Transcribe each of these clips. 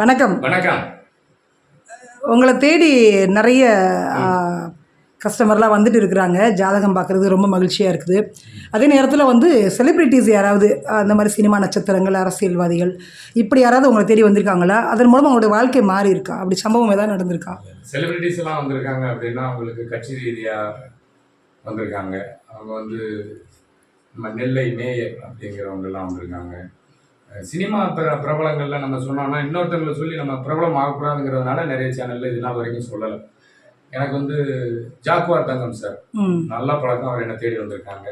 வணக்கம். வணக்கம். உங்களை தேடி நிறைய கஸ்டமர்லாம் வந்துட்டு இருக்கிறாங்க. ஜாதகம் பார்க்குறது ரொம்ப மகிழ்ச்சியாக இருக்குது. அதே நேரத்தில் வந்து செலிப்ரிட்டிஸ் யாராவது அந்த மாதிரி சினிமா நட்சத்திரங்கள் அரசியல்வாதிகள் இப்படி யாராவது உங்களை தேடி வந்திருக்காங்களா? அதன் மூலம் அவங்களுடைய வாழ்க்கை மாறி இருக்கா? அப்படி சம்பவம் ஏதாவது நடந்திருக்கா? செலிபிரிட்டிஸ் எல்லாம் வந்திருக்காங்க அப்படின்னா அவங்களுக்கு கட்சி ரீதியாக வந்திருக்காங்க. அவங்க வந்து நம்ம நெல்லை மேயர் அப்படிங்கிறவங்கெல்லாம் வந்திருக்காங்க. சினிமா பிர பிரபலங்கள்ல நம்ம சொன்னோம்னா இன்னொருத்தவங்களை சொல்லி நம்ம பிரபலம் ஆகக்கூடாதுங்கிறதுனால நிறைய சேனல்ல இதெல்லாம் வரைக்கும் சொல்லலை. எனக்கு வந்து ஜாக்குவார் தங்கம் சார் நல்ல பழக்கம். அவர் என்னை தேடி வந்திருக்காங்க.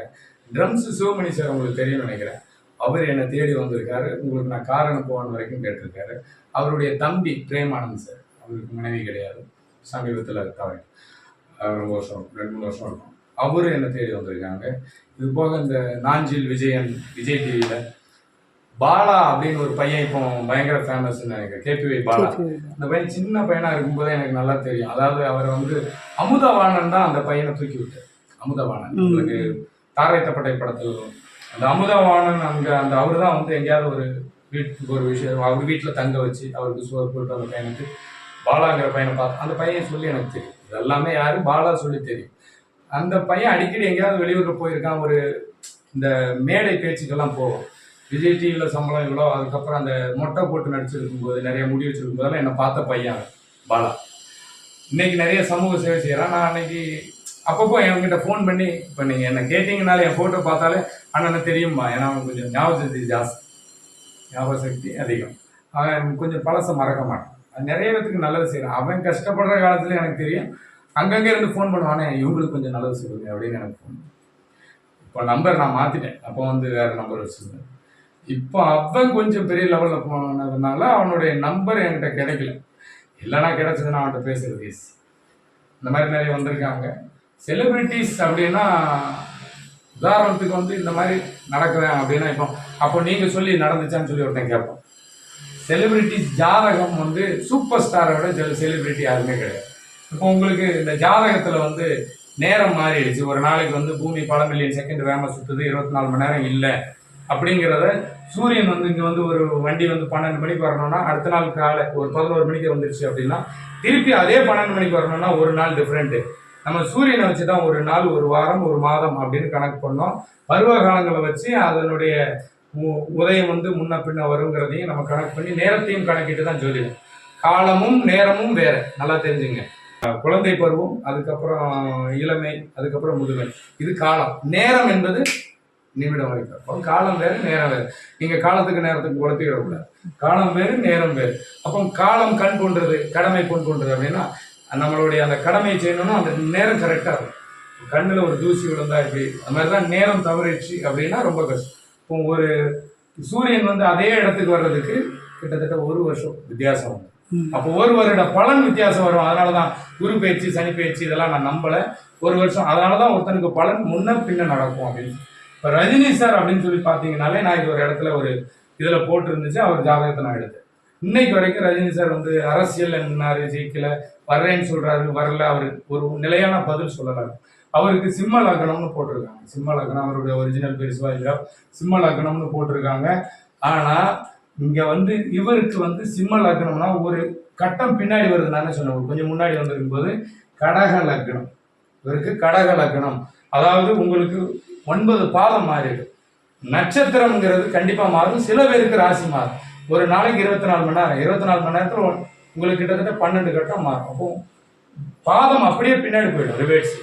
ட்ரம்ஸ் சிவமணி சார் உங்களுக்கு தெரியும்னு நினைக்கிறேன். அவர் என்னை தேடி வந்திருக்காரு. உங்களுக்கு நான் கார் அனுப்புவான் வரைக்கும் கேட்டிருக்காரு. அவருடைய தம்பி பிரேமானந்த் சார் அவருக்கு மனைவி கிடையாது. சமீபத்தில் தவறி. ரொம்ப வருஷம் ரெண்டு மூணு வருஷம் இருக்கும். அவரும் என்னை தேடி வந்திருக்காங்க. இது போக இந்த நாஞ்சில் விஜயன் விஜய் டிவியில் பாலா அப்படின்னு ஒரு பையன் இப்போ பயங்கர ஃபேமஸ்ன்னு நினைக்கிறேன். கேபிஒய் பாலா. அந்த பையன் சின்ன பையனா இருக்கும்போதே எனக்கு நல்லா தெரியும். அதாவது அவர் வந்து அமுதவாணன் தான் அந்த பையனை தூக்கி விட்டார். அமுதவாணன். உங்களுக்கு தாரை தப்பட்டை படத்தில் அந்த அமுதவாணன் அங்க அந்த அவர் தான் வந்து எங்கேயாவது ஒரு வீட்டுக்கு ஒரு விஷயம் அவர் வீட்டில் தங்க வச்சு அவருக்கு சோறு போட்டு அந்த பையனுக்கு பாலாங்கிற பையனை பார்த்து அந்த பையன் சொல்லி எனக்கு தெரியும். இது எல்லாமே யாரு? பாலா சொல்லி தெரியும். அந்த பையன் அடிக்கடி எங்கேயாவது வெளியூர்ல போயிருக்கான். ஒரு இந்த மேடை பேச்சுக்கெல்லாம் போவோம். விஜய் டிவியில் சம்பளம் இவ்வளோ அதுக்கப்புறம் அந்த மொட்டை போட்டு நடிச்சிருக்கும் போது நிறைய முடி வச்சிருக்கும் போதெல்லாம் என்னை பார்த்த பையன் பாலா. இன்னைக்கு நிறைய சமூக சேவை செய்கிறான் நான் அன்னைக்கு அப்பப்போ என்கிட்ட ஃபோன் பண்ணி இப்போ நீங்கள் என்ன கேட்டிங்கனால என் ஃபோட்டோ பார்த்தாலே அண்ணனை தெரியுமா ஏன்னா அவன் கொஞ்சம் ஞாபக சக்தி ஜாஸ்தி ஞாபக சக்தி அதிகம். அவன் கொஞ்சம் பழசை மறக்க மாட்டான். அது நிறைய பேத்துக்கு நல்லது செய்கிறான் அவன் கஷ்டப்படுற காலத்துல எனக்கு தெரியும். அங்கங்கே இருந்து ஃபோன் பண்ணுவானே இவங்களுக்கு கொஞ்சம் நல்லது சொல்லுங்க அப்படின்னு எனக்கு ஃபோன் இப்போ நம்பர் நான் மாற்றிட்டேன் அப்போ வந்து வேறு நம்பர் வச்சுருந்தேன். இப்போ அவன் கொஞ்சம் பெரிய லெவலில் போனதுனால அவனுடைய நம்பர் என்கிட்ட கிடைக்கல. இல்லைன்னா கிடைச்சதுன்னா அவன்கிட்ட பேசுறது ஈஸி இந்த மாதிரி நிறைய வந்திருக்காங்க. செலிபிரிட்டிஸ் அப்படின்னா உதாரணத்துக்கு வந்து இந்த மாதிரி நடக்குறேன் அப்படின்னா இப்போ அப்போ நீங்கள் சொல்லி நடந்துச்சான்னு சொல்லி ஒருத்தன் கேட்போம் செலிபிரிட்டிஸ் ஜாதகம் வந்து சூப்பர் ஸ்டாரை விட செலிபிரிட்டி யாருமே கிடையாது. இப்போ உங்களுக்கு இந்த ஜாதகத்தில் வந்து நேரம் மாறிடுச்சு. ஒரு நாளைக்கு வந்து பூமி பல மில்லியன் செகண்ட் வேகமாக சுற்றுது இருபத்தி நாலு மணி நேரம் இல்லை. அப்படிங்கிறத சூரியன் வந்து இங்கே வந்து ஒரு வண்டி வந்து பன்னெண்டு மணிக்கு வரணும்னா அடுத்த நாள் காலை ஒரு பதினோரு மணிக்கு வந்துருச்சு அப்படின்னா திருப்பி அதே பன்னெண்டு மணிக்கு வரணும்னா ஒரு நாள் டிஃப்ரெண்ட்டு நம்ம சூரியனை வச்சு தான் ஒரு நாள் ஒரு வாரம் ஒரு மாதம் அப்படின்னு கணக்கு பண்ணோம். பருவ காலங்களை வச்சு அதனுடைய உதயம் வந்து முன்ன பின்ன வருங்கிறதையும் நம்ம கணக்கு பண்ணி நேரத்தையும் கணக்கிட்டு தான் சொல்லிடும் காலமும் நேரமும் வேற. நல்லா தெரிஞ்சுங்க. குழந்தை பருவம் அதுக்கப்புறம் இளமை அதுக்கப்புறம் முதுமை. இது காலம். நேரம் என்பது நிமிடம் வரைக்கும் அப்போ காலம் வேறு நேரம் வேறு. நீங்க காலத்துக்கு நேரத்துக்கு குழப்பிடக்கூடாது காலம் வேறு நேரம் வேறு. அப்போ காலம் கண் கொன்றது கடமை பொன் கொன்றது அப்படின்னா நம்மளுடைய அந்த கடமையை செய்யணும்னா அந்த நேரம் கரெக்டாக இருக்கும். கண்ணில் ஒரு தூசி விழுந்தா இப்படி அந்த மாதிரி தான் நேரம் தவறிடுச்சு அப்படின்னா ரொம்ப கஷ்டம். இப்போ ஒரு சூரியன் வந்து அதே இடத்துக்கு வர்றதுக்கு கிட்டத்தட்ட ஒரு வருஷம் வித்தியாசம். வரும். அப்போ ஒரு வருட பலன் வித்தியாசம் வரும். அதனால தான் குரு பயிற்சி சனி பயிற்சி இதெல்லாம் நான் நம்பலை. ஒரு வருஷம் அதனால தான் ஒருத்தனுக்கு பலன் முன்ன பின்ன நடக்கும் அப்படின்னு. இப்போ ரஜினி சார் அப்படின்னு சொல்லி பார்த்தீங்கனாலே நான் இது ஒரு இடத்துல ஒரு இதில் போட்டிருந்துச்சு அவர் ஜாதகத்தை நான் எடுத்தேன். இன்னைக்கு வரைக்கும் ரஜினி சார் வந்து அரசியல் என்னாரு ஜெயிக்கல வர்றேன்னு சொல்றாரு வரல அவர் ஒரு நிலையான பதில் சொல்லலாம் அவருக்கு சிம்ம லக்னம்னு போட்டிருக்காங்க. சிம்ம லக்னம் அவருடைய ஒரிஜினல் பேர் சிவாஜிராவ். சிம்ம லக்னம்னு போட்டிருக்காங்க. ஆனா இங்க வந்து இவருக்கு வந்து சிம்ம லக்னம்னா ஒரு கட்டம் பின்னாடி வருது நான் சொன்னேன். கொஞ்சம் முன்னாடி வந்திருக்கும் போது கடக லக்னம். இவருக்கு கடக லக்னம். அதாவது உங்களுக்கு ஒன்பது பாதம் மாறிடும். நட்சத்திரம்ங்கிறது கண்டிப்பாக மாறும். சில பேருக்கு ராசி மாறும். ஒரு நாளைக்கு இருபத்தி நாலு மணி நேரம். இருபத்தி நாலு மணி நேரத்துல உங்களுக்கு கிட்டத்தட்ட பன்னெண்டு கட்டம் மாறும். அப்போ பாதம் அப்படியே பின்னாடி போயிடும். ரிவேர்ஸ்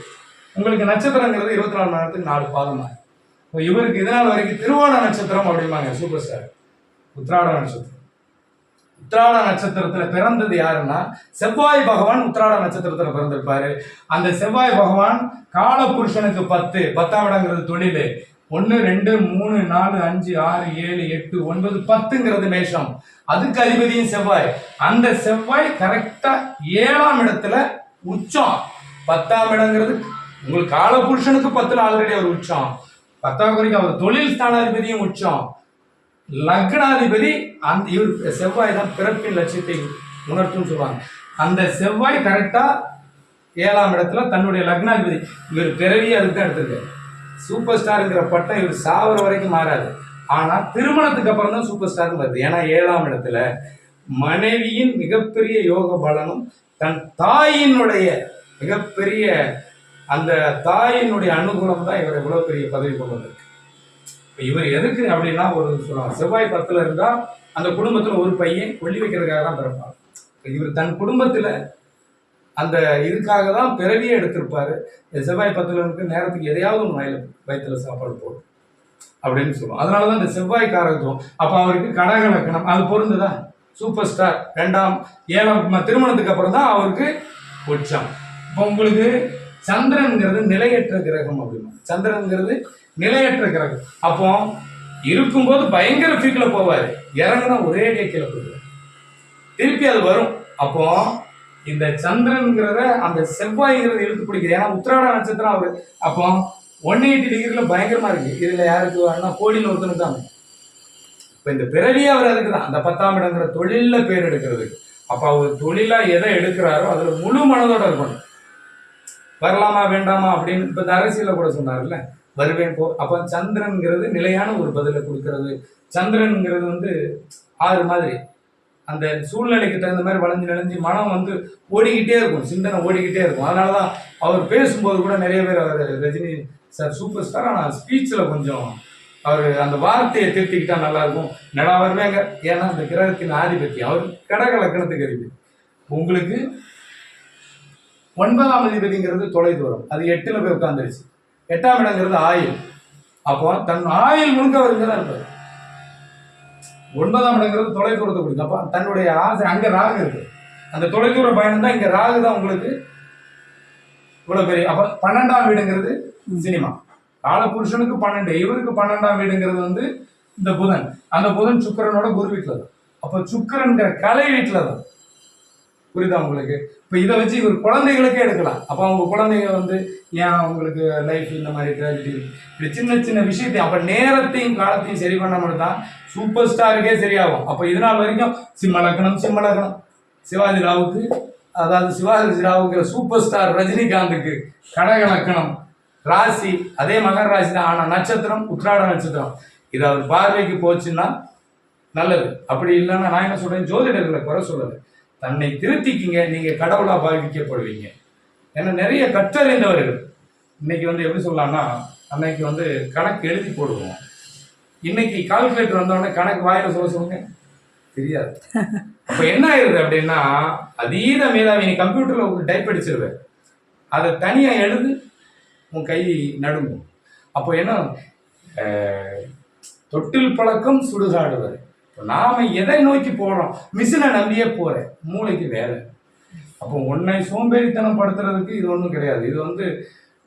உங்களுக்கு நட்சத்திரங்கிறது இருபத்தி நாலு மணி நேரத்துக்கு நாலு பாதம் மாறும். இப்போ இவருக்கு இதனால் வரைக்கும் திருவோண நட்சத்திரம் அப்படிம்பாங்க. சூப்பர் ஸ்டார் உத்ராட நட்சத்திரம். உத்திராட நட்சத்திரத்துல பிறந்தது யாருன்னா செவ்வாய் பகவான் உத்ராட நட்சத்திரத்துல பிறந்திருப்பாரு. அந்த செவ்வாய் பகவான் காலபுருஷனுக்கு பத்து பத்தாம் இடங்கிறது தொழில். ஒன்று ரெண்டு மூணு நாலு அஞ்சு ஆறு ஏழு எட்டு ஒன்பது பத்துங்கிறது மேஷம். அதுக்கு அதிபதியும் செவ்வாய். அந்த செவ்வாய் கரெக்டா ஏழாம் இடத்துல உச்சம். பத்தாம் இடங்கிறது உங்களுக்கு காலபுருஷனுக்கு பத்துல ஆல்ரெடி அவர் உச்சம். பத்தாம் குறைக்கு அவர் தொழில் ஸ்தானாதிபதியும் உச்சம். லக்னாதிபதி அந்த இவர் செவ்வாய் தான் பிறப்பின் லட்சியத்தை உணர்த்தும்னு சொல்லுவாங்க. அந்த செவ்வாய் கரெக்டா ஏழாம் இடத்துல தன்னுடைய லக்னாதிபதி இவர் பிறவியே அதுக்கு தான் எடுத்திருக்காரு. சூப்பர் ஸ்டாருங்கிற பட்டம் இவர் சாவர வரைக்கும் மாறாது. ஆனால் திருமணத்துக்கு அப்புறம் தான் சூப்பர் ஸ்டார் வருது. ஏன்னா ஏழாம் இடத்துல மனைவியின் மிகப்பெரிய யோக பலனும் தன் தாயினுடைய மிகப்பெரிய அந்த தாயினுடைய அனுகூலம் தான் இவர் இவ்வளோ பெரிய பதவி கொண்டு வந்திருக்கு. இப்போ இவர் எதுக்கு அப்படின்னா ஒரு சொல்லுவாங்க செவ்வாய் பத்தில் இருந்தால் அந்த குடும்பத்தில் ஒரு பையன் கொல்லி வைக்கிறதுக்காக தான் பிறப்பார் இப்போ இவர் தன் குடும்பத்தில் அந்த இதுக்காக தான் பிறவியே எடுத்திருப்பார். இந்த செவ்வாய் பத்தில் இருக்கு நேரத்துக்கு எதையாவது ஒன்று வயல வயிற்றுல சாப்பாடு போடும் அப்படின்னு சொல்லுவோம் அதனால தான் இந்த செவ்வாய் காரகத்துவம். அப்போ அவருக்கு கடக லக்கணம். அது பொருந்துதா? Super star. ரெண்டாம் ஏழாம் திருமணத்துக்கு அப்புறம் தான் அவருக்கு உச்சம். இப்போ உங்களுக்கு சந்திரன்கிறது நிலையற்ற கிரகம் அப்படின்னா. சந்திரன்கிறது நிலையற்ற கிரகம். அப்போ இருக்கும்போது பயங்கர பீக்கில் போவார். இறங்குனா ஒரே அடியா கீழே போயிடுவார். திருப்பி அது வரும். அப்போ இந்த சந்திரன்கிறத அந்த செவ்வாய்ங்கிறத இழுத்து பிடிக்குது. ஏன்னா உத்திராட நட்சத்திரம் அவர். அப்போ ஒன் எயிட்டி டிகிரியில் பயங்கரமாக இருக்கு. இதில் யாருக்கு வேணா கோடியில் ஒருத்தனுக்கு தான் இப்போ இந்த பிறவியே அவர் அதுக்கு தான். அந்த பத்தாம் இடங்கிற தொழிலில் பேர் எடுக்கிறதுக்கு அப்போ அவர் தொழிலாக எதை எடுக்கிறாரோ அதில் முழு மனதோட இருக்கணும். வரலாமா வேண்டாமா அப்படின்னு இப்போ இந்த அரசியல கூட சொன்னார்ல. வருவேன் போ. அப்போ சந்திரன்கிறது நிலையான ஒரு பதிலை கொடுக்கறது. சந்திரன்ங்கிறது வந்து ஆறு மாதிரி. அந்த சூழ்நிலைக்கு தகுந்த மாதிரி வளைஞ்சு நிலைஞ்சு மனம் வந்து ஓடிக்கிட்டே இருக்கும். சிந்தனை ஓடிக்கிட்டே இருக்கும். அதனால தான் அவர் பேசும்போது கூட நிறைய பேர் அவர் ரஜினி சார் சூப்பர் ஸ்டார் ஆனால் ஸ்பீச்சில் கொஞ்சம் அவர் அந்த வார்த்தையை திருத்திக்கிட்டா நல்லா இருக்கும் நடா வருவேங்க? ஏன்னா அந்த கிரகத்தின் ஆதிபத்தியம். அவர் கடக லக்கணத்துக்கு அதிபதி உங்களுக்கு ஒன்பதாம் அதிபதிங்கிறது தொலைதூரம் அது எட்டில் போய் உட்காந்துருச்சு எட்டாம் இடங்கிறது ஆயுள். அப்போ தன் ஆயுள் முழுக்க அவர் இங்கே தான் இருப்பார். ஒன்பதாம் இடங்கிறது தொலைதூரத்தை கொடுக்கும் அப்போ தன்னுடைய ஆசை அங்கே ராகு இருக்கு. அந்த தொலைதூர பயணம் தான் இங்கே ராகு தான் உங்களுக்கு இவ்வளோ பெரிய அப்போ பன்னெண்டாம் வீடுங்கிறது சினிமா. காலபுருஷனுக்கு பன்னெண்டு இவருக்கு பன்னெண்டாம் வீடுங்கிறது வந்து இந்த புதன். அந்த புதன் சுக்கிரனோட குரு வீட்டில் தான் அப்போ சுக்கிரன்கிற கலை வீட்டில் தான் புரியுதா உங்களுக்கு? இப்போ இதை வச்சு இவர் குழந்தைகளுக்கே எடுக்கலாம். அப்போ அவங்க குழந்தைங்க வந்து ஏன் அவங்களுக்கு லைஃப் இந்த மாதிரி ட்ராஜடி இப்படி சின்ன சின்ன விஷயத்தையும் அப்போ நேரத்தையும் காலத்தையும் சரி பண்ண தான் சூப்பர் ஸ்டாருக்கே சரியாகும். அப்போ இதனால் வரைக்கும் சிம்மலக்கணம் சிம்மலக்கணம் சிவாஜி ராவுக்கு அதாவது சிவாஜி ராவுங்கிற சூப்பர் ஸ்டார் ரஜினிகாந்துக்கு கடக லக்கணம் ராசி அதே மகர ராசி தான். ஆனால் நட்சத்திரம் உத்ராட நட்சத்திரம். இது அவர் பார்வைக்கு போச்சுன்னா நல்லது. அப்படி இல்லைன்னா நான் என்ன சொல்கிறேன் ஜோதிடர்களை குறை சொல்லலை. தன்னை திருத்திக்கிங்க நீங்க கடவுளா பாதிக்கப்படுவீங்க ஏன்னா நிறைய கற்றறிந்தவர்கள் இன்னைக்கு வந்து எப்படி சொல்லலாம்னா அன்னைக்கு வந்து கணக்கு எழுதி போடுவோம். இன்னைக்கு கால்குலேட்டர் வந்தோடனே கணக்கு வாயில சொல்ல சொல்லுங்க. தெரியாது. அப்ப என்ன ஆயிருது அப்படின்னா அதீத மேதாவி நீ கம்ப்யூட்டர்ல உங்களுக்கு டைப் அடிச்சிருவேன் அதை தனியா எழுது உன் கை நடுங்கும். அப்போ என்ன? தொட்டில் பழக்கம் சுடுகாடுவர் இப்போ நாம எதை நோக்கி போகிறோம் மிஷினை நம்பியே போகிறேன் மூளைக்கு வேலை. அப்போ உன்னை சோம்பேறித்தனம் படுத்துறதுக்கு இது ஒன்றும் கிடையாது. இது வந்து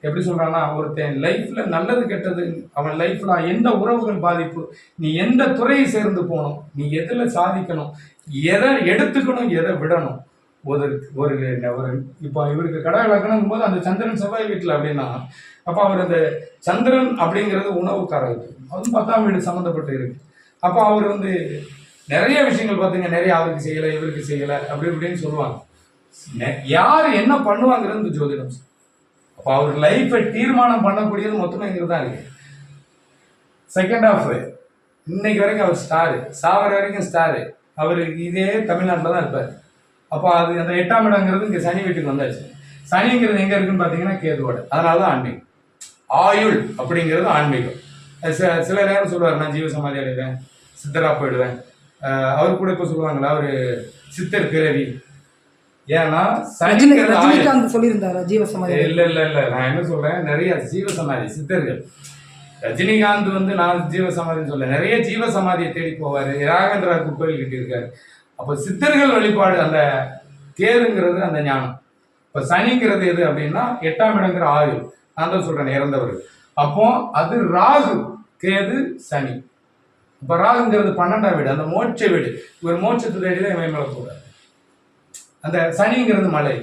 எப்படி சொல்கிறான்னா ஒருத்தன் லைஃப்பில் நல்லது கெட்டது அவன் லைஃப்பில் எந்த உறவுகள் பாதிப்பு நீ எந்த துறையை சேர்ந்து போகணும் நீ எதில் சாதிக்கணும் எதை எடுத்துக்கணும் எதை விடணும். ஒரு ஒரு ஒரு இப்போ இவருக்கு கடை லக்கணம் போது அந்த சந்திரன் செவ்வாய் வீட்டில் அப்படின்னா அப்போ அவர் அந்த சந்திரன் அப்படிங்கிறது உணவுக்காரர் அது பத்தாம் வீடு சம்மந்தப்பட்டு இருக்கு. அப்போ அவர் வந்து நிறைய விஷயங்கள் பார்த்தீங்க நிறைய அவருக்கு செய்யலை இவருக்கு செய்யலை அப்படி இப்படின்னு சொல்லுவாங்க. நெ- யார் என்ன பண்ணுவாங்கிறது ஜோதிடம். அப்போ அவர் லைஃப்பை தீர்மானம் பண்ணக்கூடியது மொத்தமே இங்கே தான் இருக்கு. செகண்ட் ஆஃப் இன்னைக்கு வரைக்கும் அவர் ஸ்டாரு சாவர வரைக்கும் ஸ்டாரு அவர் இதே தமிழ்நாட்டில் தான் இருப்பார். அப்போ அது அந்த எட்டாம் இடங்கிறது இங்கே சனி வீட்டுக்கு வந்தாச்சு. சனிங்கிறது எங்கே இருக்குன்னு பார்த்தீங்கன்னா கேதுவோட. அதனால தான் ஆன்மீகம். ஆயுள் அப்படிங்கிறது ஆன்மீகம். சில சில நேரம் சொல்லுவார் நான் ஜீவ சமாதி அடைவேன். சித்தரா போயிடுவேன். அவர் கூட இப்போ சொல்லுவாங்களா அவர் சித்தர் பிறவி. ஏன்னா ரஜினிகாந்த் சொல்லியிருந்தாரா ஜீவசமாதி இல்ல இல்ல இல்ல நான் என்ன சொல்றேன்? நிறைய ஜீவ சமாதி சித்தர்கள். ரஜினிகாந்த் வந்து நான் ஜீவ சமாதின்னு சொல்ல நிறைய ஜீவ சமாதியை தேடி போவாரு. ராகேந்திராவுக்கு கோயில் கட்டியிருக்காரு. அப்போ சித்தர்கள் வழிபாடு அந்த கேதுங்கிறது அந்த ஞானம். இப்போ சனிங்கிறது எது அப்படின்னா எட்டாம் இடங்கிற ஆயுள். நான் தான் சொல்றேன் இறந்தவர்கள். அப்போ அது ராகு கேது சனி. இப்போ ராகுங்கிறது பன்னெண்டாம் வீடு அந்த மோட்ச வீடு. இவர் மோட்சத்தை தேடி தான் இவன் மேலே போகிறார் அந்த சனிங்கிறது மலை.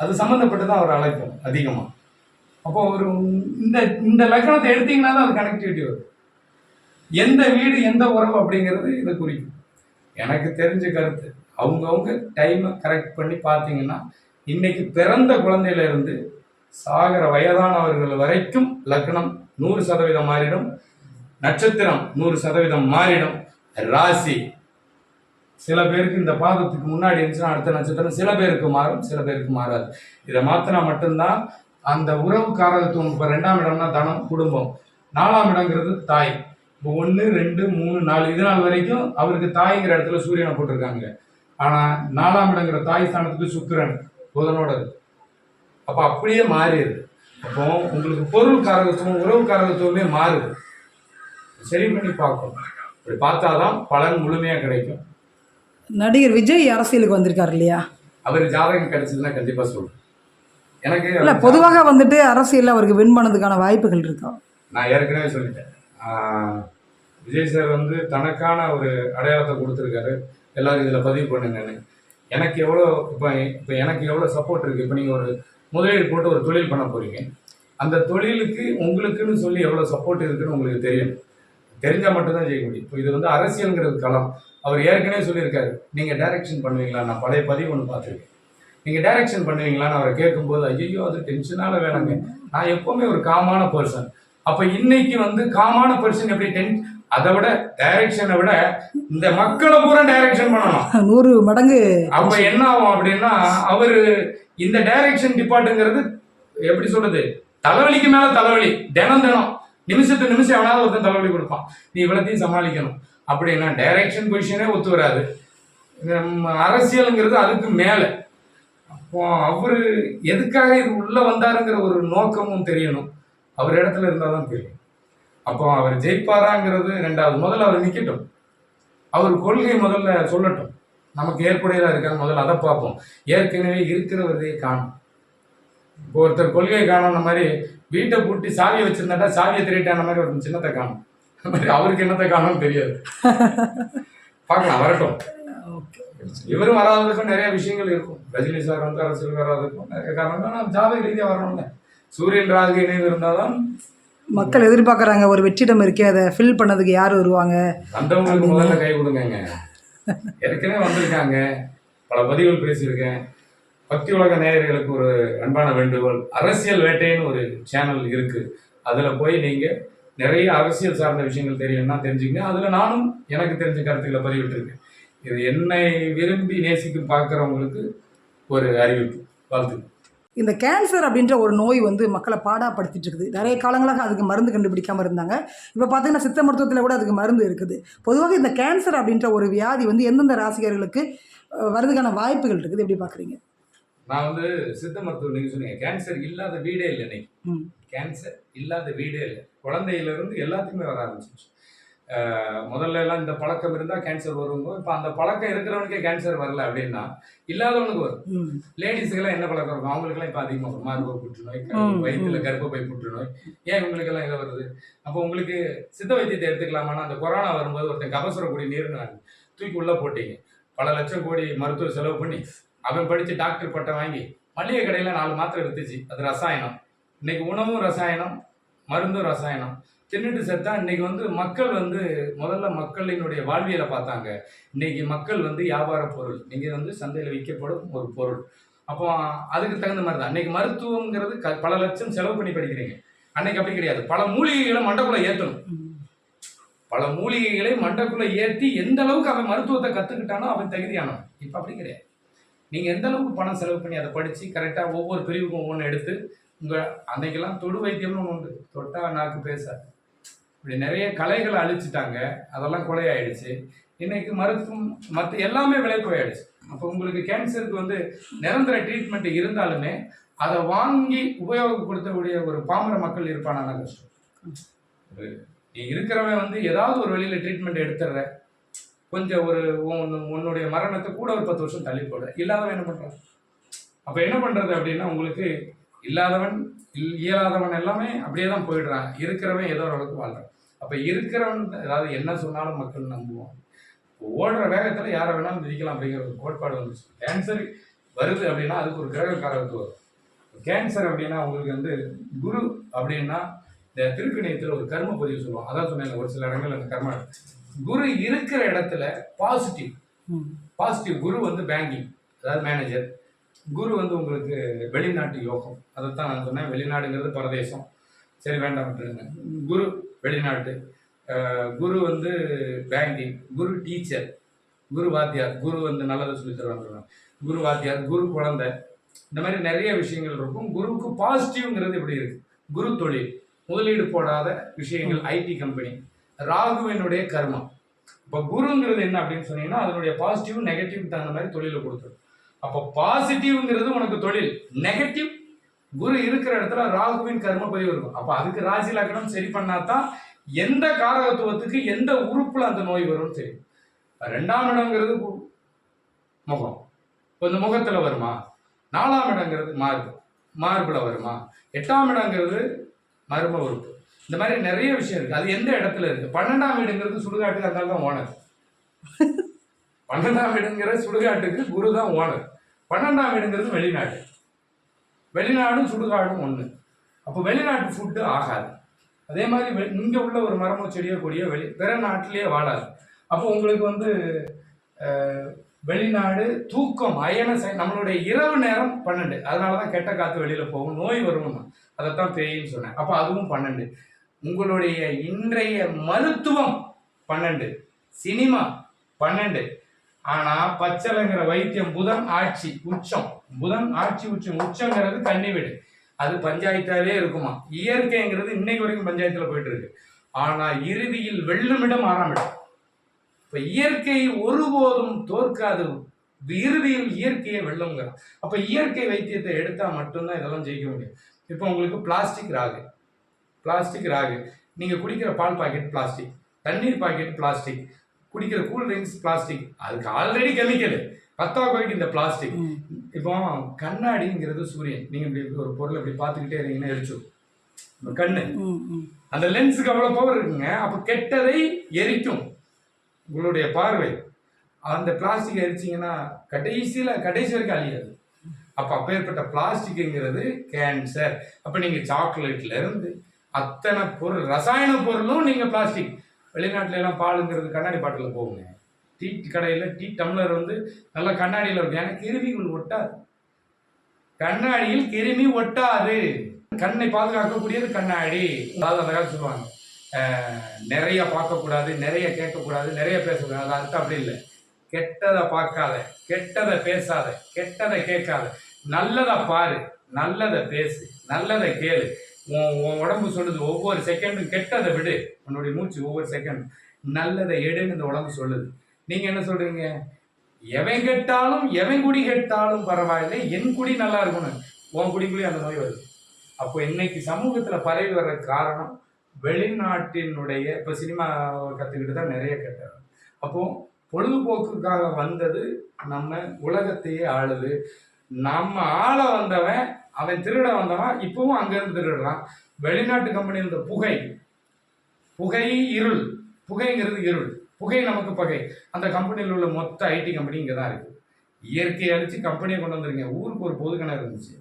அது சம்மந்தப்பட்டு தான் அவர் அழைக்கும் அதிகமாக அப்போ ஒரு இந்த இந்த லக்கணத்தை எடுத்தீங்கன்னா தான் அது கனெக்டிவிட்டி வரும். எந்த வீடு எந்த உறவு அப்படிங்கிறது இதை குறிக்கும். எனக்கு தெரிஞ்ச கருத்து அவங்கவுங்க டைமை கரெக்ட் பண்ணி பார்த்தீங்கன்னா இன்னைக்கு பிறந்த குழந்தையில இருந்து சாகிற வயதானவர்கள் வரைக்கும் லக்னம் நூறு சதவீதம் மாறிடும். நட்சத்திரம் நூறு சதவீதம் மாறிடும். ராசி. சில பேருக்கு இந்த பாதத்துக்கு முன்னாடி இருந்துச்சுன்னா அடுத்த நட்சத்திரம் சில பேருக்கு மாறும் சில பேருக்கு மாறாது. இதை மாத்தினா மட்டும்தான் அந்த உறவு காரகத்துவம் இப்போ ரெண்டாம் இடம்னா தனம் குடும்பம். நாலாம் இடங்கிறது தாய். இப்போ ஒன்று ரெண்டு மூணு நாலு இது நாள் வரைக்கும் அவருக்கு தாய்ங்கிற இடத்துல சூரியனை போட்டிருக்காங்க. ஆனால் நாலாம் இடங்கிற தாய் ஸ்தானத்துக்கு சுக்கிரன் புதனோட அப்போ அப்படியே மாறிடுது. அப்போ உங்களுக்கு பொருள் காரகத்துவம் உறவு காரகத்துவமே மாறுது. சரி பண்ணி பார்க்கணும் இப்படி பார்த்தாதான் பலன் முழுமையாக கிடைக்கும். நடிகர் விஜய் அரசியலுக்கு வந்திருக்காரு இல்லையா? அவர் ஜாதகம் கிடைச்சதுன்னா கண்டிப்பாக சொல்லுவேன் எனக்கு இல்லை பொதுவாக வந்துட்டு அரசியலில் அவருக்கு வின் பண்ணதுக்கான வாய்ப்புகள் இருக்கா? நான் ஏற்கனவே சொல்லிட்டேன். விஜய் சார் வந்து தனக்கான ஒரு அடையாளத்தை கொடுத்துருக்காரு. எல்லாரும் இதில் பதிவு பண்ணுங்கன்னு. எனக்கு எவ்வளோ இப்போ இப்போ எனக்கு எவ்வளோ சப்போர்ட் இருக்குது இப்போ நீங்கள் ஒரு முதலீடு போட்டு ஒரு தொழில் பண்ண போகிறீங்க அந்த தொழிலுக்கு உங்களுக்குன்னு சொல்லி எவ்வளோ சப்போர்ட் இருக்குன்னு உங்களுக்கு தெரியும். தெரிஞ்சால் மட்டும்தான் ஜெயிக்க முடியும். இப்போ இது வந்து அரசியலுங்கிறது களம். அவர் ஏற்கனவே சொல்லியிருக்காரு நீங்கள் டைரக்ஷன் பண்ணுவீங்களா? நான் பழைய பதிவு ஒன்று பார்த்துருக்கேன். நீங்கள் டைரக்ஷன் பண்ணுவீங்களான்னு அவரை கேட்கும்போது ஐயோ அது டென்ஷனால வேணாங்க நான் எப்போவுமே ஒரு காமான பர்சன் அப்போ இன்னைக்கு வந்து காமான பர்சன் எப்படி டென் அதை விட டைரக்ஷனை விட இந்த மக்களை பூரா டைரக்ஷன் பண்ணணும். நூறு மடங்கு அப்ப என்ன ஆகும் அப்படின்னா அவரு இந்த டைரக்ஷன் டிபார்ட்டுங்கிறது எப்படி சொல்றது? தலைவலிக்கு மேல தலைவலி. தினம் தினம். நிமிஷத்து நிமிஷம் எவனாவது ஒருத்தன் தலைவலி கொடுப்பான். நீ இவ்வளத்தையும் சமாளிக்கணும். அப்படின்னா டைரக்ஷன் பொசிஷனே ஒத்து வராது. நம்ம அரசியலுங்கிறது அதுக்கு மேலே. அப்போ அவர் எதுக்காக இது உள்ளே வந்தாருங்கிற ஒரு நோக்கமும் தெரியணும். அவர் இடத்துல இருந்தால் தான் தெரியும். அப்போ அவர் ஜெயிப்பாராங்கிறது ரெண்டாவது. முதல்ல அவர் நிற்கட்டும் அவர் கொள்கை முதல்ல சொல்லட்டும். நமக்கு ஏற்புடையதாக இருக்காங்க முதல்ல அதை பார்ப்போம். ஏற்கனவே இருக்கிறவரையே காணும். இப்போ ஒருத்தர் கொள்கை காணும்ன மாதிரி வீட்டை பூட்டி சாவியை வச்சிருந்தாட்டா சாவியை திருட்டான மாதிரி ஒரு சின்னத்தை காணும். அந்த மாதிரி அவருக்கு என்னத்தை காணும்னு தெரியாது. பார்க்கலாம் வரட்டும். இவரும் வராததுக்கும் நிறைய விஷயங்கள் இருக்கும். ரஜினி சார் வந்து அரசியல் வராததுக்கும் நிறைய காரணம். ஆனால் ஜாதக ரீதியாக வரணும்ல. சூரியன் ராகு இணைவு இருந்தால்தான் மக்கள் எதிர்பார்க்குறாங்க ஒரு வெற்றிடம் இருக்கே அதை ஃபில் பண்ணதுக்கு யார் வருவாங்க? வந்தவங்களுக்கு முதல்ல கை கொடுங்கங்க. ஏற்கனவே வந்திருக்காங்க. பல பதிவுகள் பேசியிருக்கேன். பக்தி உலக நேயர்களுக்கு ஒரு அன்பான வேண்டுகோள். அரசியல் வேட்டைன்னு ஒரு சேனல் இருக்கு. அதுல போய் நீங்க நிறைய அரசியல் சார்ந்த விஷயங்கள் தெரியும்னா தெரிஞ்சுங்க அதுல நானும் எனக்கு தெரிஞ்ச கருத்துக்களை பதிவிட்டிருக்கேன். இது என்னை விரும்பி நேசிக்கும் பார்க்குறவங்களுக்கு ஒரு அறிவிப்பு. வாழ்த்து இந்த கேன்சர் அப்படின்ற ஒரு நோய் வந்து மக்களை பாடாப்படுத்திட்டு இருக்குது நிறைய காலங்களாக அதுக்கு மருந்து கண்டுபிடிக்காமல் இருந்தாங்க. இப்போ பார்த்தீங்கன்னா சித்த மருத்துவத்தில் கூட அதுக்கு மருந்து இருக்குது. பொதுவாக இந்த கேன்சர் அப்படின்ற ஒரு வியாதி வந்து எந்தெந்த ராசிகர்களுக்கு அஹ், வரதுக்கான வாய்ப்புகள் இருக்குது? எப்படி பார்க்குறீங்க நான் வந்து சித்த மருத்துவம் நீங்க சொன்னீங்க. கேன்சர் இல்லாத வீடே இல்லை இன்னைக்கு. கேன்சர் இல்லாத வீடே இல்லை. குழந்தையில இருந்து எல்லாத்துக்குமே வர ஆரம்பிச்சிச்சு முதல்ல எல்லாம் இந்த பழக்கம் இருந்தால் கேன்சர் வருங்க இப்போ அந்த பழக்கம் இருக்கிறவனுக்கே கேன்சர் வரல அப்படின்னா இல்லாதவனுக்கு வரும். லேடிஸுக்கெல்லாம் என்ன பழக்கம் இருக்கும்? அவங்களுக்கெல்லாம் இப்போ அதிகமாக வரும். மார்பக புற்றுநோய் வயிற்றுல. கர்ப்பப்பை புற்றுநோய். ஏன் இவங்களுக்கெல்லாம் இதை வருது? அப்போ உங்களுக்கு சித்த வைத்தியத்தை எடுத்துக்கலாமான்னா அந்த கொரோனா வரும்போது ஒருத்தன் கபசுர குடி நீர்னு தூக்கி உள்ளே போட்டீங்க. பல லட்சம் கோடி மருத்துவ செலவு பண்ணி அவன் படித்து டாக்டர் பட்டம் வாங்கி மளிகை கடையில் நாலு மாத்திரை வித்துச்சு. அது ரசாயனம். இன்னைக்கு உணவும் ரசாயனம் மருந்தும் ரசாயனம். தின்னுட்டு செத்தா இன்னைக்கு வந்து மக்கள் வந்து முதல்ல மக்களினுடைய வாழ்வியலை பார்த்தாங்க. இன்னைக்கு மக்கள் வந்து வியாபார பொருள். நீங்கள் வந்து சந்தையில் விற்கப்படும் ஒரு பொருள். அப்போ அதுக்கு தகுந்த மாதிரி தான் இன்னைக்கு மருத்துவங்கிறது க பல லட்சம் செலவு பண்ணி படிக்கிறீங்க. அன்னைக்கு அப்படி கிடையாது. பல மூலிகைகளை மண்டக்குள்ள ஏற்றணும் பல மூலிகைகளை மண்டக்குள்ள ஏற்றி எந்த அளவுக்கு அவன் மருத்துவத்தை கற்றுக்கிட்டானோ அவன் தகுதியானவன். இப்போ அப்படி கிடையாது. நீங்கள் எந்த அளவுக்கு பணம் செலவு பண்ணி அதை படித்து கரெக்டாக ஒவ்வொரு பிரிவுக்கும் ஒவ்வொன்று எடுத்து உங்கள் அன்னைக்கெல்லாம் தொடு வைத்தியம்னு ஒன்று உண்டு. தொட்டா நாக்கு பேசாது. இப்படி நிறைய கலைகளை அழிச்சிட்டாங்க. அதெல்லாம் கொலையாயிடுச்சு. இன்னைக்கு மருத்துவம் மற்ற எல்லாமே விலை போயாயிடுச்சு அப்போ உங்களுக்கு கேன்சருக்கு வந்து நிரந்தர ட்ரீட்மெண்ட் இருந்தாலுமே அதை வாங்கி உபயோகப்படுத்தக்கூடிய ஒரு பாமர மக்கள் இருப்பானா கஷ்டம். நீ இருக்கிறவன் வந்து ஏதாவது ஒரு வழியில் ட்ரீட்மெண்ட் எடுத்துடுற. கொஞ்சம் ஒரு உன்னுடைய மரணத்தை கூட ஒரு பத்து வருஷம் தள்ளி போடுற இல்லாதவன் என்ன பண்ணுறான் அப்போ என்ன பண்ணுறது அப்படின்னா உங்களுக்கு இல்லாதவன் இல் இயலாதவன் எல்லாமே அப்படியே தான் போயிடுறான். இருக்கிறவன் ஏதோ ஒரு அளவுக்கு வாழ்றான். அப்போ இருக்கிறவன் அதாவது என்ன சொன்னாலும் மக்கள் நம்புவான். ஓடுற வேகத்தில் யாரை வேணாலும் மிதிக்கலாம் அப்படிங்கிற ஒரு கோட்பாடு வந்துச்சு. கேன்சர் வருது அப்படின்னா அதுக்கு ஒரு கிரக காரகத்து வரும். கேன்சர் அப்படின்னா உங்களுக்கு வந்து குரு அப்படின்னா இந்த திருக்கணியத்தில் ஒரு கர்ம பதிவு சொல்லுவோம் அதான் சொன்னேன் ஒரு சில இடங்கள்ல அந்த கர்ம குரு இருக்கிற இடத்துல பாசிட்டிவ் பாசிட்டிவ் குரு வந்து பேங்கிங் அதாவது மேனேஜர் குரு வந்து உங்களுக்கு வெளிநாட்டு யோகம். அதைத்தான் நான் சொன்னேன். வெளிநாடுங்கிறது பரதேசம். சரி வேண்டாம் குரு வெளிநாட்டு. குரு வந்து பேங்கிங் குரு டீச்சர் குரு வாத்தியார். குரு வந்து நல்லதை சொல்லி தருவாங்க குரு வாத்தியார் குரு குழந்தை. இந்த மாதிரி நிறைய விஷயங்கள் இருக்கும். குருவுக்கு பாசிட்டிவ்ங்கிறது எப்படி இருக்கு? குரு தொழில். முதலீடு போடாத விஷயங்கள் ஐடி கம்பெனி ராகுவினுடைய கர்மம் இப்போ குருங்கிறது என்ன அப்படின்னு சொன்னீங்கன்னா அதனுடைய பாசிட்டிவ் நெகட்டிவ் தகுந்த மாதிரி தொழிலை கொடுத்துரும். அப்போ பாசிட்டிவ்ங்கிறது உனக்கு தொழில். நெகட்டிவ் குரு இருக்கிற இடத்துல ராகுவின் கர்ம பதிவு இருக்கும். அப்போ அதுக்கு ராசி லக்னம் சரி பண்ணாதான் எந்த காரகத்துவத்துக்கு எந்த உறுப்பில் அந்த நோய் வரும்னு தெரியும். ரெண்டாம் இடங்கிறது கு- முகம். இப்போ இந்த முகத்தில் வருமா? நாலாம் இடங்கிறது மார்பு. மார்பில் வருமா? எட்டாம் இடங்கிறது மர்ம உறுப்பு. இந்த மாதிரி நிறைய விஷயம் இருக்கு. அது எந்த இடத்துல இருக்கு? பன்னெண்டாம் வீடுங்கிறது சுடுகாட்டுக்கு அதனால தான் ஓனர். பன்னெண்டாம் வீடுங்கிற சுடுகாட்டுக்கு குரு தான் ஓனர். பன்னெண்டாம் வீடுங்கிறது வெளிநாடு. வெளிநாடும் சுடுகாடும் ஒன்று அப்போ வெளிநாட்டு ஃபுட்டு ஆகாது. அதே மாதிரி வெ- உள்ள ஒரு மரமோ செடியோ கொடியோ வெளி பிற நாட்டிலேயே வாழாது. அப்போ உங்களுக்கு வந்து வெளிநாடு தூக்கம் அயன சை நம்மளுடைய இரவு நேரம் பன்னெண்டு. அதனால தான் கெட்ட காற்று வெளியில் போகும். நோய் வரும்னா. அதைத்தான் பேயின்னு சொன்னேன். அப்போ அதுவும் பன்னெண்டு. உங்களுடைய இன்றைய மருத்துவம் பன்னெண்டு சினிமா பன்னெண்டு. ஆனா பச்சளைங்கிற வைத்தியம் புதன் ஆட்சி உச்சம். புதன் ஆட்சி உச்சம் உச்சங்கிறது தண்ணி வீடு. அது பஞ்சாயத்தாவே இருக்குமா? இயற்கைங்கிறது இன்னைக்கு வரைக்கும் பஞ்சாயத்துல போயிட்டு இருக்கு ஆனா இறுதியில் வெல்லுமிடம் ஆறாம் இடம் இப்ப இயற்கை ஒருபோதும் தோற்காது. இறுதியில் இயற்கையை வெல்லுங்கிறான் அப்ப இயற்கை வைத்தியத்தை எடுத்தா மட்டும்தான் இதெல்லாம் ஜெயிக்க முடியும். இப்போ உங்களுக்கு பிளாஸ்டிக் ராகு. பிளாஸ்டிக் ராகு நீங்க குடிக்கிற பால் பாக்கெட் பிளாஸ்டிக் தண்ணீர் பாக்கெட் பிளாஸ்டிக் குடிக்கிற கூல் ட்ரிங்க்ஸ் பிளாஸ்டிக் அதுக்கு ஆல்ரெடி கெமிக்கல் பத்தாக்குறைக்கு இந்த பிளாஸ்டிக் இப்போ கண்ணாடிங்கிறது சூரியன். நீங்க இப்படி ஒரு பொருளை இப்படி பார்த்துக்கிட்டே இருந்தீங்கன்னா உங்க கண்ணு. அந்த லென்ஸுக்கு அவ்வளோ பவர் இருக்குங்க. அப்போ கெட்டதை எரிக்கும். உங்களுடைய பார்வை. அந்த பிளாஸ்டிக் எரிச்சிங்கன்னா கடைசியில் கடைசி வரைக்கும் அழியாது. அப்போ அப்பேற்பட்ட பிளாஸ்டிக்குங்கிறது கேன்சர் அப்போ நீங்கள் சாக்லேட்ல இருந்து அத்தனை பொருள் ரசாயன பொருளும் நீங்கள் பிளாஸ்டிக் வெளிநாட்டில எல்லாம் பாலுங்கிறது கண்ணாடி பாட்டில் போகுங்க. டீ கடையில் டீ டம்ளர் வந்து நல்லா கண்ணாடியில் இருக்கும். ஏன்னா கிருமிகள் ஒட்டாது. கண்ணாடியில் கிருமி ஒட்டாது. கண்ணை பாதுகாக்கக்கூடியது கண்ணாடி. அதாவது அந்த காலத்து சொல்லுவாங்க. நிறைய பார்க்கக்கூடாது நிறைய கேட்கக்கூடாது நிறைய பேசக்கூடாது. அது அர்த்தம் அப்படி இல்லை. கெட்டதை பார்க்காத கெட்டதை பேசாத கெட்டதை கேட்காத. நல்லதை பாரு நல்லதை பேசு நல்லதை கேளு. உன் உன் உடம்பு சொல்லுது ஒவ்வொரு செகண்டும் கெட்டதை விடு. உன்னுடைய மூச்சு ஒவ்வொரு செகண்ட் நல்லதை எடுன்னு இந்த உடம்பு சொல்லுது. நீங்க என்ன சொல்றீங்க? எவன் கெட்டாலும் எவன் குடி கெட்டாலும் பரவாயில்லை என் குடி நல்லா இருக்கணும் உன் குடிக்குள்ளேயே அந்த நோய் வருது. அப்போ இன்னைக்கு சமூகத்துல பரவி வர்ற காரணம் வெளிநாட்டினுடைய இப்போ சினிமா கற்றுக்கிட்டு தான் நிறைய கேட்டாங்க. அப்போ பொழுதுபோக்குக்காக வந்தது நம்ம உலகத்தையே ஆளுது. நம்ம ஆள வந்தவன் அவன் திருட வந்தவன் இப்பவும் அங்கேருந்து திருடுறான். வெளிநாட்டு கம்பெனி இந்த புகை புகை இருள் புகைங்கிறது இருள். புகை நமக்கு பகை. அந்த கம்பெனியில் உள்ள மொத்த ஐடி கம்பெனி இங்கே தான் இருக்குது இயற்கையை அடித்து கம்பெனியை கொண்டு வந்துருங்க. ஊருக்கு ஒரு பொது கிணறு இருந்துச்சு.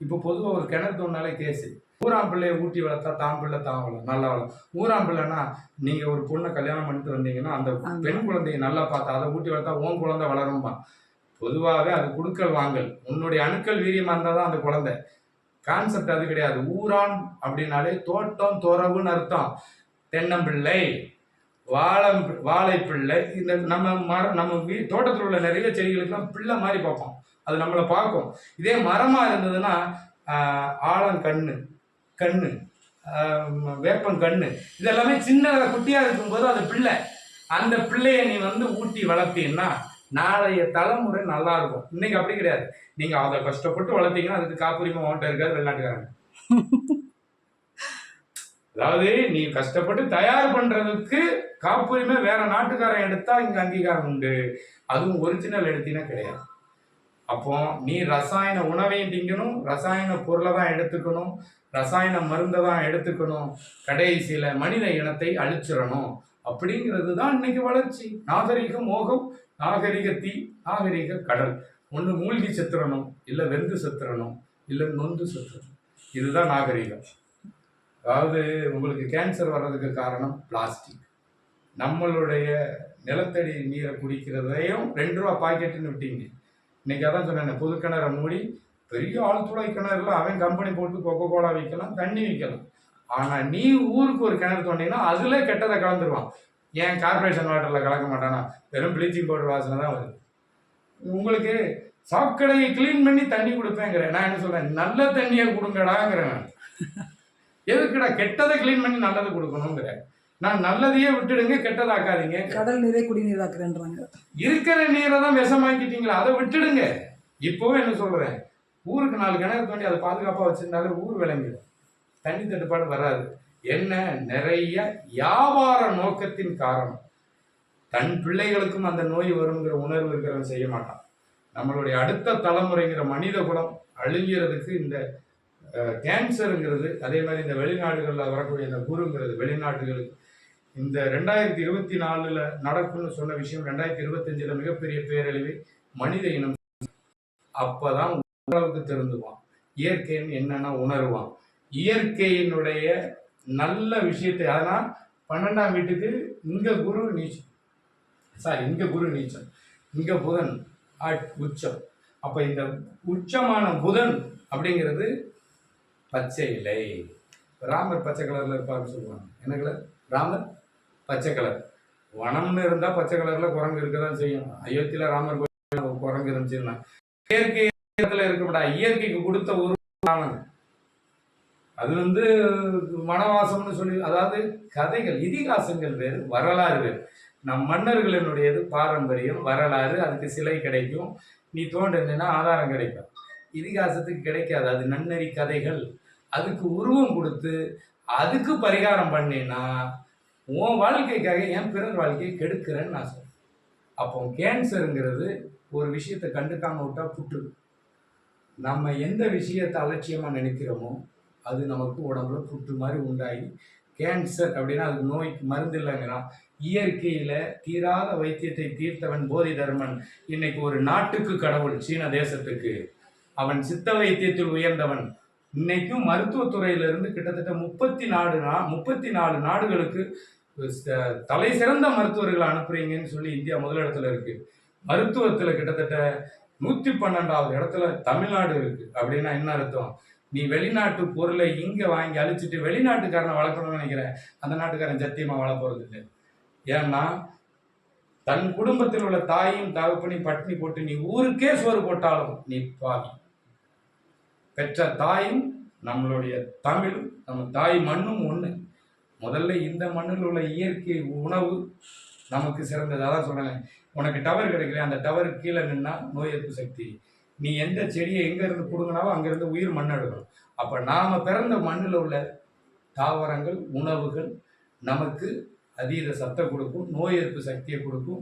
இப்போ பொதுவாக ஒரு கிணறு தோணாலே கேஸு. ஊராம் பிள்ளையை ஊட்டி வளர்த்தா தான் பிள்ளை தான் வளரும் நல்லா வளரும் ஊராம் பிள்ளைனா நீங்கள் ஒரு பொண்ணை கல்யாணம் பண்ணிட்டு வந்தீங்கன்னா அந்த. பெண் குழந்தையை நல்லா பார்த்தா அதை ஊட்டி வளர்த்தா உன் குழந்தை வளரும்பா. பொதுவாகவே அது குடுக்கல் வாங்கல். உன்னுடைய அணுக்கள் வீரியமாக இருந்தால் தான் அந்த குழந்தை. கான்செப்ட் அது கிடையாது. ஊரான் அப்படின்னாலே தோட்டம் துறவுன்னு அர்த்தம். தென்னம்பிள்ளை வாழம் வாழைப்பிள்ளை இந்த நம்ம மர நம்ம வீ தோட்டத்தில் உள்ள நிறைய செடிகளுக்கெல்லாம் பிள்ளை மாதிரி பார்ப்போம். அது நம்மளை பார்க்கும். இதே மரமாக இருந்ததுன்னா ஆஹ், ஆலங்கண்ணு கண்ணு வேப்பம் கண்ணு. இது எல்லாமே சின்னதாக குட்டியாக இருக்கும்போது அது பிள்ளை. அந்த பிள்ளையை நீ வந்து ஊட்டி வளர்த்தீன்னா நாளைய தலைமுறை நல்லா இருக்கும் இன்னைக்கு அப்படி கிடையாது. நீங்க அதை கஷ்டப்பட்டு வளர்த்தீங்கன்னா அதுக்கு காப்புரிமை ஓட்ட இருக்காது வெளிநாட்டுக்காரங்க. அதாவது நீ கஷ்டப்பட்டு தயார் பண்றதுக்கு காப்புரிமை வேற நாட்டுக்காரன் எடுத்தா இங்க அங்கீகாரம் உண்டு. அதுவும் ஒரிஜினல் எடுத்தீங்கன்னா கிடையாது. அப்போ நீ ரசாயன உணவையும் திங்கணும் ரசாயன பொருளை தான் எடுத்துக்கணும் ரசாயன மருந்தை தான் எடுத்துக்கணும் கடைசியில மனித இனத்தை அழிச்சிடணும். அப்படிங்கிறது தான் இன்னைக்கு வளர்ச்சி. நாகரிகம் மோகம் நாகரிக தீ நாகரிக கடல். ஒன்று மூழ்கி செத்துறணும் இல்லை வெந்து செத்துறணும் இல்லை நொந்து செத்துறணும். இதுதான் நாகரிகம். அதாவது உங்களுக்கு கேன்சர் வர்றதுக்கு காரணம் பிளாஸ்டிக் நம்மளுடைய நிலத்தடி நீரை குடிக்கிறதையும் ரெண்டு ரூபா பாக்கெட்டுன்னு விட்டீங்க. இன்னைக்கு அதான் சொன்னேன் புது கிணறை மூடி பெரிய ஆழ்துளை கிணறுல அவன் கம்பெனி போட்டு கொக்கோ கோலா விற்கலாம் தண்ணி விற்கலாம் ஆனால் நீ ஊருக்கு ஒரு கிணறு தோண்டினா அதில் கெட்டதை கலந்துருவான். ஏன் கார்பரேஷன் வாட்டரில் கலக்க மாட்டானா? வெறும் ப்ளீச்சிங் பவுடர் வாசனை தான் வருது. உங்களுக்கு சாக்கடையை க்ளீன் பண்ணி தண்ணி கொடுப்பேங்கிறேன். நான் என்ன சொல்றேன்? நல்ல தண்ணியை கொடுங்கடாங்கிறேன் நான். எதுக்குடா கெட்டதை க்ளீன் பண்ணி நல்லதை கொடுக்கணுங்கிறேன். நான் நல்லதையே விட்டுடுங்க கெட்டதாக்காதீங்க. கடல் நீரை குடிநீராக்குறேன்றாங்க. இருக்கிற நீரை தான் விஷமாக்கிட்டீங்களா அதை விட்டுடுங்க. இப்போவே என்ன சொல்றேன்? ஊருக்கு நாலு கிணறு தோண்டி அதை பாதுகாப்பாக வச்சிருந்தாலே ஊர் விளங்கிடும். தண்ணி தட்டுப்பாடு வராது. என்ன நிறைய வியாபார நோக்கத்தின் காரணம். தன் பிள்ளைகளுக்கும் அந்த நோய் வருங்கிற உணர்வு இருக்கிறவன் செய்ய மாட்டான். நம்மளுடைய அடுத்த தலைமுறைங்கிற மனித குலம் அழுகிறதுக்கு இந்த கேன்சருங்கிறது அதே மாதிரி இந்த வெளிநாடுகளில் வரக்கூடிய இந்த குருங்கிறது வெளிநாட்டுகளுக்கு இந்த ரெண்டாயிரத்தி இருபத்தி நாலுல நடக்கும்னு சொன்ன விஷயம் ரெண்டாயிரத்தி இருபத்தஞ்சில் மிகப்பெரிய பேரழிவை மனித இனம். அப்போதான் உணர்வுக்கு தெரிந்துவான் இயற்கைன்னு என்னன்னா உணர்வான். இயற்கையினுடைய நல்ல விஷயத்தை அதனால் பன்னெண்டாம் வீட்டுக்கு இங்க குரு நீச்சம் சாரி இங்க குரு நீச்சம் இங்க புதன் ஆட் உச்சம். அப்ப இந்த உச்சமான புதன் அப்படிங்கிறது பச்சை இலை. ராமர் பச்சை கலர்ல இருப்பாருன்னு சொல்லுவாங்க. என்ன கலர்? ராமர் பச்சை கலர். வனம்னு இருந்தா பச்சை கலர்ல குரங்கு இருக்க தான் செய்யும். அயோத்தியில ராமர் குரங்கு இருந்துச்சுன்னா இயற்கை இடத்துல இயற்கைக்கு கொடுத்த ஒரு அது வந்து மனவாசம்னு சொல்லி அதாவது கதைகள் இதிகாசங்கள் வேறு வரலாறு வேறு. நம் மன்னர்களினுடையது பாரம்பரியம் வரலாறு அதுக்கு சிலை கிடைக்கும். நீ தோண்டினா ஆதாரம் கிடைக்கும். இதிகாசத்துக்கு கிடைக்காது அது நன்னறி கதைகள். அதுக்கு உருவம் கொடுத்து அதுக்கு பரிகாரம் பண்ணினா உன் வாழ்க்கைக்காக என் பிறர் வாழ்க்கையை கெடுக்கிறேன்னு நான் சொல்றேன். அப்போ கேன்சருங்கிறது ஒரு விஷயத்தை கண்டுக்காம விட்டா புற்று. நம்ம எந்த விஷயத்தை அலட்சியமாக நினைக்கிறோமோ அது நமக்கு உடம்புல புற்று மாதிரி உண்டாகி கேன்சர் அப்படின்னா அது நோய்க்கு மருந்து இல்லைங்கிறான் இயற்கையில் தீராத வைத்தியத்தை தீர்த்தவன் போதி தர்மன் இன்னைக்கு ஒரு நாட்டுக்கு கடவுள் சீன தேசத்துக்கு. அவன் சித்த வைத்தியத்தில் உயர்ந்தவன். இன்னைக்கும் மருத்துவத்துறையிலிருந்து கிட்டத்தட்ட முப்பத்தி நாலு நா முப்பத்தி நாலு நாடுகளுக்கு தலை சிறந்த மருத்துவர்களை அனுப்புறீங்கன்னு சொல்லி இந்தியா முதலிடத்துல இருக்கு. மருத்துவத்தில் கிட்டத்தட்ட நூற்றி பன்னெண்டாவது இடத்துல தமிழ்நாடு இருக்கு. அப்படின்னா என்ன அர்த்தம்? நீ வெளிநாட்டு பொருளை இங்கே வாங்கி அழிச்சிட்டு வெளிநாட்டுக்காரனை வளர்க்கணும்னு நினைக்கிற? அந்த நாட்டுக்காரன் சத்தியமாக வாழ இல்லை. ஏன்னா தன் குடும்பத்தில் உள்ள தாயும் தகப்பனையும் பட்டினி போட்டு நீ ஊருக்கே சோறு போட்டாலும் நீ பாவி. பெற்ற தாயும் நம்மளுடைய தமிழும் நம்ம தாய் மண்ணும் ஒன்று முதல்ல இந்த மண்ணில் உள்ள இயற்கை உணவு நமக்கு சிறந்தது. அதான் சொல்கிறேன் உனக்கு டவர் கிடைக்கல அந்த டவர் கீழே நின்னா நோய் எதிர்ப்பு சக்தி. நீ எந்த செடியை எங்கேருந்து பிடுங்கினாலும் அங்கேருந்து உயிர் மண் எடுக்கணும் அப்போ நாம் பிறந்த மண்ணில் உள்ள தாவரங்கள் உணவுகள் நமக்கு அதீத சத்தை கொடுக்கும் நோய் எதிர்ப்பு சக்தியை கொடுக்கும்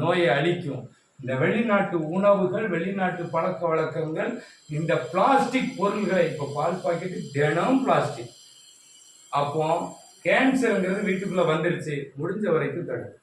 நோயை அழிக்கும். இந்த வெளிநாட்டு உணவுகள் வெளிநாட்டு பழக்க வழக்கங்கள் இந்த பிளாஸ்டிக் பொருள்களை இப்போ பால் பாக்கெட்டு தினம் பிளாஸ்டிக். அப்போ கேன்சருங்கிறது வீட்டுக்குள்ளே வந்துருச்சு. முடிஞ்ச வரைக்கும் தடுக்கும்.